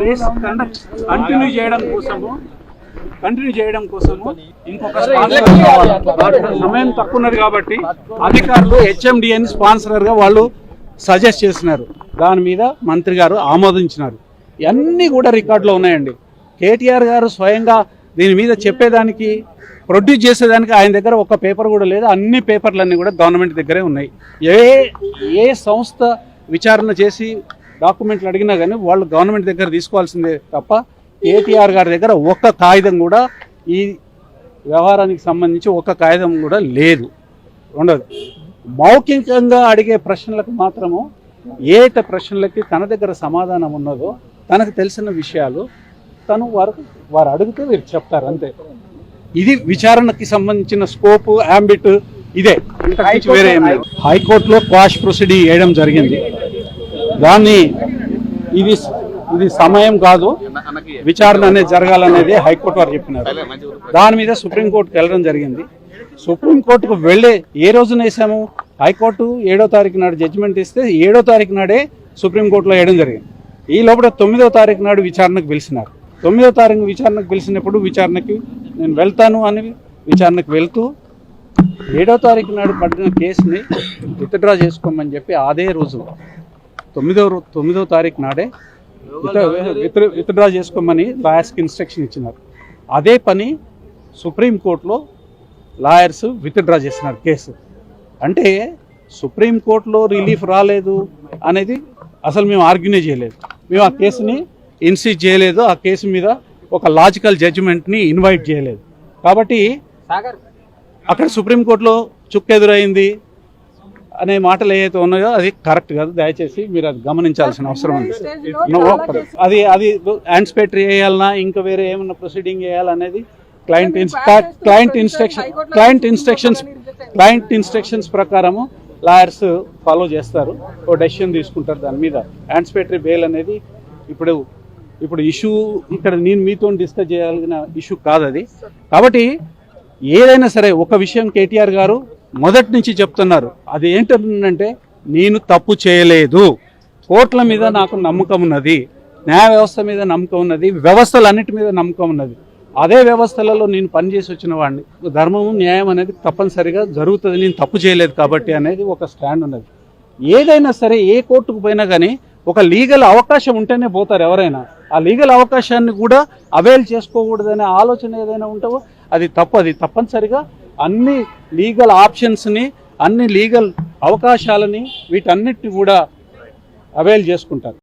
Race continue చేయడం కోసము continue చేయడం కోసము ఇంకొక స్పాన్సర్ సమయం తక్కువ ఉన్నది కాబట్టి అధికారులు హెచ్ఎండిఎన్ స్పాన్సర్గా వాళ్ళు సజెస్ట్ చేసినారు. దాని మీద మంత్రి గారు ఆమోదించినారు. ఇవన్నీ కూడా రికార్డులో ఉన్నాయండి. కేటీఆర్ గారు స్వయంగా దీని మీద చెప్పేదానికి ప్రొడ్యూస్ చేసేదానికి ఆయన దగ్గర ఒక పేపర్ కూడా లేదు. అన్ని పేపర్లన్నీ కూడా గవర్నమెంట్ దగ్గరే ఉన్నాయి. ఏ ఏ సంస్థ విచారణ చేసి డాక్యుమెంట్లు అడిగినా కానీ వాళ్ళు గవర్నమెంట్ దగ్గర తీసుకోవాల్సిందే తప్ప కేటీఆర్ గారి దగ్గర ఒక్క కాగితం కూడా ఈ వ్యవహారానికి సంబంధించి ఒక్క కాగితం కూడా లేదు. ఉండదు మౌఖికంగా అడిగే ప్రశ్నలకు మాత్రము ఏ ప్రశ్నలకి తన దగ్గర సమాధానం ఉన్నదో తనకు తెలిసిన విషయాలు తను వారు వారు అడిగితే వీరు చెప్తారు అంతే. ఇది విచారణకి సంబంధించిన స్కోప్ యాంబిట్ ఇదే. వేరే హైకోర్టులో క్వాష్ ప్రొసీడింగ్ వేయడం జరిగింది. దాన్ని ఇది ఇది సమయం కాదు. విచారణ అనేది జరగాలనేది హైకోర్టు వారు చెప్పినారు. దాని మీద సుప్రీంకోర్టుకు వెళ్ళడం జరిగింది. సుప్రీంకోర్టుకు వెళ్ళే ఏ రోజున వేసాము? హైకోర్టు ఏడో తారీఖు నాడు జడ్జిమెంట్ ఇస్తే ఏడో తారీఖు నాడే సుప్రీంకోర్టులో వేయడం జరిగింది. ఈ లోపల తొమ్మిదో తారీఖు నాడు విచారణకు పిలిచినారు. తొమ్మిదో తారీఖు విచారణకు పిలిచినప్పుడు విచారణకి నేను వెళ్తాను అని విచారణకు వెళ్తూ ఏడో తారీఖు నాడు పడిన కేసుని విత్డ్రా చేసుకోమని చెప్పి అదే రోజు తొమ్మిదో రో- తొమ్మిదో తారీఖు నాడే విత్- విత్డ్రా చేసుకోమని లాయర్స్కి ఇన్స్ట్రక్షన్ ఇచ్చినారు. అదే పని సుప్రీంకోర్టులో లాయర్స్ విత్డ్రా చేసినారు కేసు. అంటే సుప్రీంకోర్టులో రిలీఫ్ రాలేదు అనేది అసలు మేము ఆర్గ్యునే చేయలేదు. మేము ఆ కేసుని ఇన్సిస్ట్ చేయలేదు ఆ కేసు మీద ఒక లాజికల్ జడ్జిమెంట్ని ఇన్వైట్ చేయలేదు. కాబట్టి అక్కడ సుప్రీంకోర్టులో చుక్కెదురైంది. అనే మాటలు ఏవైతే ఉన్నాయో అది కరెక్ట్ కాదు. దయచేసి మీరు అది గమనించాల్సిన అవసరం ఉంది. అది అది యాన్స్పేటరీ వేయాలన్నా ఇంకా వేరే ఏమన్నా ప్రొసీడింగ్ చేయాలనేది client client instruction client instructions client instructions ప్రకారము లాయర్స్ ఫాలో చేస్తారు. ఓ డెసిషన్ తీసుకుంటారు దాని మీద. యాన్స్పేటరీ బెయిల్ అనేది ఇప్పుడు ఇప్పుడు ఇష్యూ ఇక్కడ నేను మీతో డిస్కస్ చేయాల్సిన ఇష్యూ కాదు అది. కాబట్టి ఏదైనా సరే ఒక విషయం కేటీఆర్ గారు మొదటి నుంచి చెప్తున్నారు. అది ఏంటంటే నేను తప్పు చేయలేదు. కోర్టుల మీద నాకు నమ్మకం ఉన్నది. న్యాయ వ్యవస్థ మీద నమ్మకం ఉన్నది. వ్యవస్థలన్నిటి మీద నమ్మకం ఉన్నది. అదే వ్యవస్థలలో నేను పనిచేసి వచ్చిన వాడిని. ధర్మము న్యాయం అనేది తప్పనిసరిగా జరుగుతుంది. నేను తప్పు చేయలేదు కాబట్టి అనేది ఒక స్టాండ్ ఉన్నది. ఏదైనా సరే ఏ కోర్టుకు పోయినా కానీ ఒక లీగల్ అవకాశం ఉంటేనే పోతారు ఎవరైనా. ఆ లీగల్ అవకాశాన్ని కూడా అవైల్ చేసుకోకూడదనే ఆలోచన ఏదైనా ఉంటావో అది తప్పు. అది తప్పనిసరిగా అన్ని లీగల్ ఆప్షన్స్ని అన్ని లీగల్ అవకాశాలని వీటన్నిటిని కూడా అవైల్ చేసుకుంటారు.